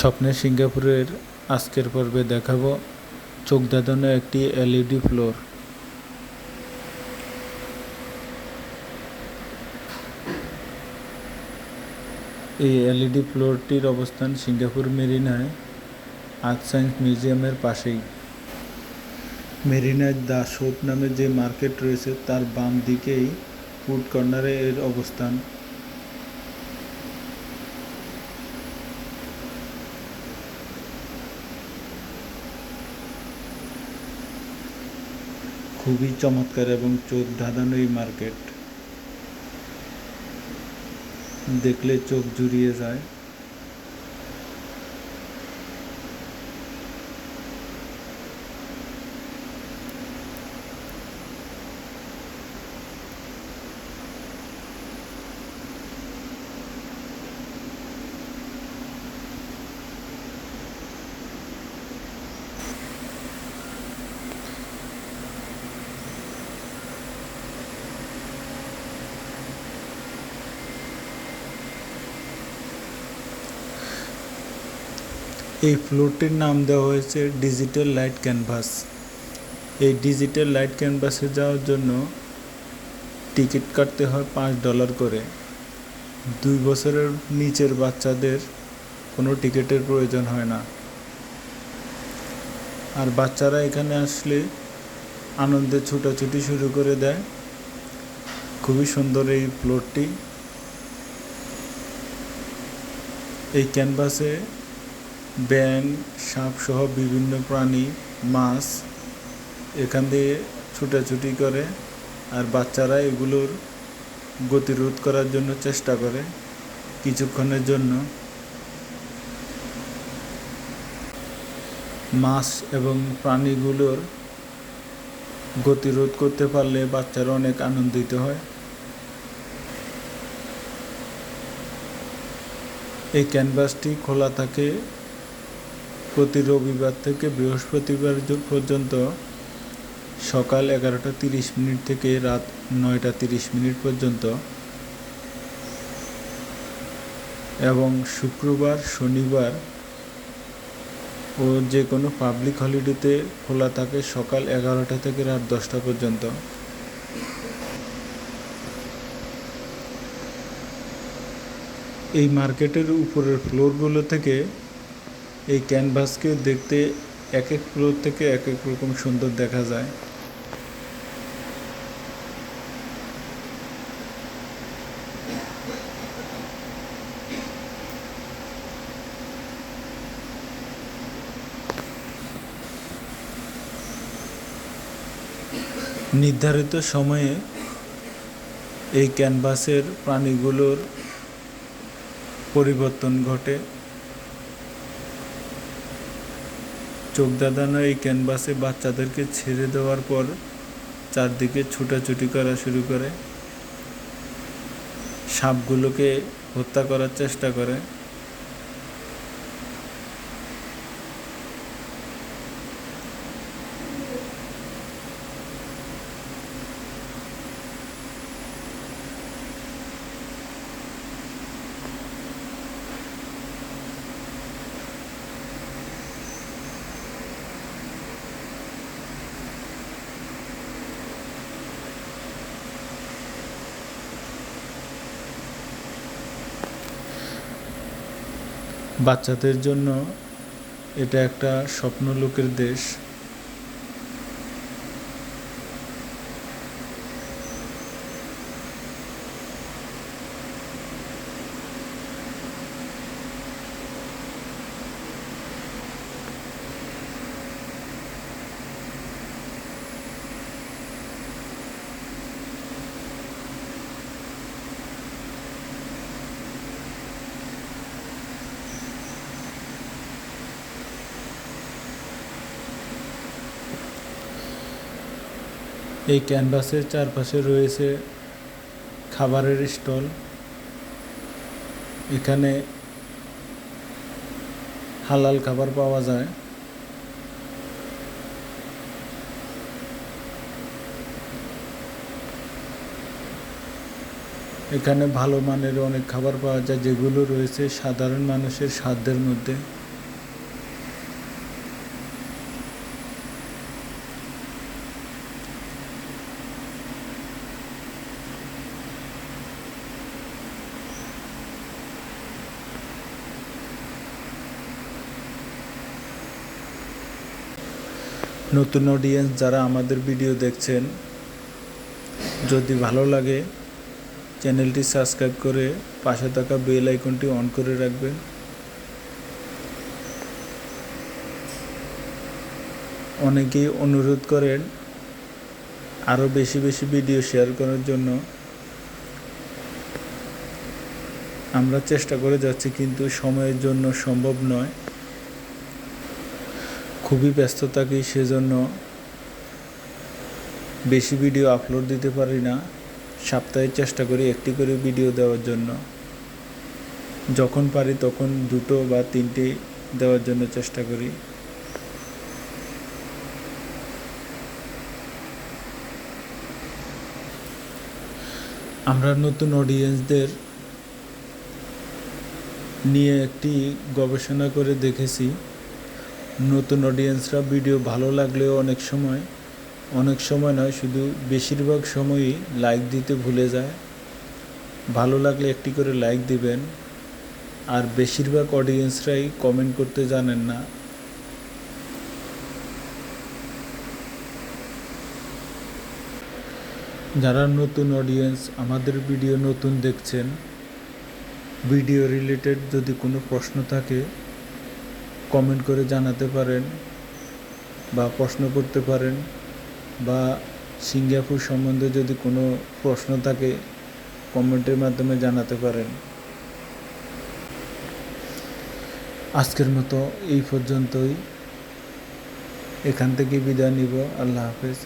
স্বপ্নের সিঙ্গাপুরের আজকের পর্বে দেখাবো চোখ ধাঁধানো একটি এলইডি ফ্লোর। এই এলইডি ফ্লোরটির অবস্থান সিঙ্গাপুর মেরিনায় আর্ট সায়েন্স মিউজিয়ামের পাশেই। মেরিনায় দ্য শোপ নামে যে মার্কেট রয়েছে, তার বাম দিকেই ফুড কর্নারে এর অবস্থান। খুবই চমৎকার এবং চোখ ধাঁধানো এই মার্কেট। দেখলে চোখ জুড়িয়ে যায়। এই ফ্লোরটির নাম দেওয়া হয়েছে ডিজিটাল লাইট ক্যানভাস। এই ডিজিটাল লাইট ক্যানভাসে যাওয়ার জন্য টিকিট কাটতে হয় পাঁচ ডলার করে। দুই বছরের নিচের বাচ্চাদের কোনো টিকিটের প্রয়োজন হয় না। আর বাচ্চারা এখানে আসলে আনন্দে ছুটাছুটি শুরু করে দেয়। খুবই সুন্দর এই ফ্লোরটি। এই ক্যানভাসে ব্যাং সাপ সহ বিভিন্ন প্রাণী, মাছ এখান দিয়ে ছুটাছুটি করে আর বাচ্চারা এগুলোর গতিরোধ করার জন্য চেষ্টা করে কিছুক্ষণের জন্য। মাছ এবং প্রাণীগুলোর গতিরোধ করতে পারলে বাচ্চারা অনেক আনন্দিত হয়। এই ক্যানভাসটি খোলা থাকে প্রতি রবিবার থেকে বৃহস্পতিবার পর্যন্ত সকাল এগারোটা তিরিশ মিনিট থেকে রাত নয়টা তিরিশ মিনিট পর্যন্ত এবং শুক্রবার, শনিবার ও যে কোনো পাবলিক হলিডেতে খোলা থাকে সকাল এগারোটা থেকে রাত দশটা পর্যন্ত। এই মার্কেটের উপরের ফ্লোরগুলো থেকে এই ক্যানভাসকে দেখতে এক এক ফ্লোর থেকে এক এক রকম সুন্দর দেখা যায়। নির্ধারিত সময়ে এই ক্যানভাসের প্রাণীগুলোর পরিবর্তন ঘটে। চোখ দাদানো এই ক্যানভাসে বাচ্চাদেরকে ছেড়ে দেওয়ার পর চারদিকে ছুটাছুটি করা শুরু করে। সাপগুলোকে হত্যা করার চেষ্টা করে। বাচ্চাদের জন্য এটা একটা স্বপ্নলোকের দেশ। এই ক্যানভাসের চারপাশে রয়েছে খাবারের স্টল। এখানে হালাল খাবার পাওয়া যায়। এখানে ভালো মানের অনেক খাবার পাওয়া যায়, যেগুলো রয়েছে সাধারণ মানুষের সাধ্যের মধ্যে। নতুন অডিয়েন্স যারা আমাদের ভিডিও দেখছেন, যদি ভালো লাগে চ্যানেলটি সাবস্ক্রাইব করে পাশে থাকা বেল আইকনটি অন করে রাখবেন। অনেকেই অনুরোধ করেন আরও বেশি বেশি ভিডিও শেয়ার করার জন্য। আমরা চেষ্টা করে যাচ্ছি, কিন্তু সময়ের জন্য সম্ভব নয়। খুবই ব্যস্ত থাকি, সেজন্য বেশি ভিডিও আপলোড দিতে পারি না। সপ্তাহে চেষ্টা করি একটি করে ভিডিও দেওয়ার জন্য। যখন পারি তখন দুটো বা তিনটি দেওয়ার জন্য চেষ্টা করি। আমরা নতুন অডিয়েন্সদের নিয়ে একটি গবেষণা করে দেখেছি। নতুন অডিয়েন্সরা ভিডিও ভালো লাগলেও অনেক সময় অনেক সময় নয়, শুধু বেশিরভাগ সময়ই লাইক দিতে ভুলে যায়। ভালো লাগলে একটি করে লাইক দিবেন, আর বেশিরভাগ অডিয়েন্সরাই কমেন্ট করতে জানেন না। যারা নতুন অডিয়েন্স আমাদের ভিডিও নতুন দেখছেন ভিডিও রিলেটেড যদি কোনো প্রশ্ন থাকে কমেন্ট করে জানাতে পারেন, বা প্রশ্ন করতে পারেন, বা সিঙ্গাপুর সম্বন্ধে যদি কোনো প্রশ্ন থাকে কমেন্টের মাধ্যমে জানাতে পারেন। আজকের মতো এই পর্যন্তই। এখান থেকে বিদায় নিব। আল্লাহ হাফেজ।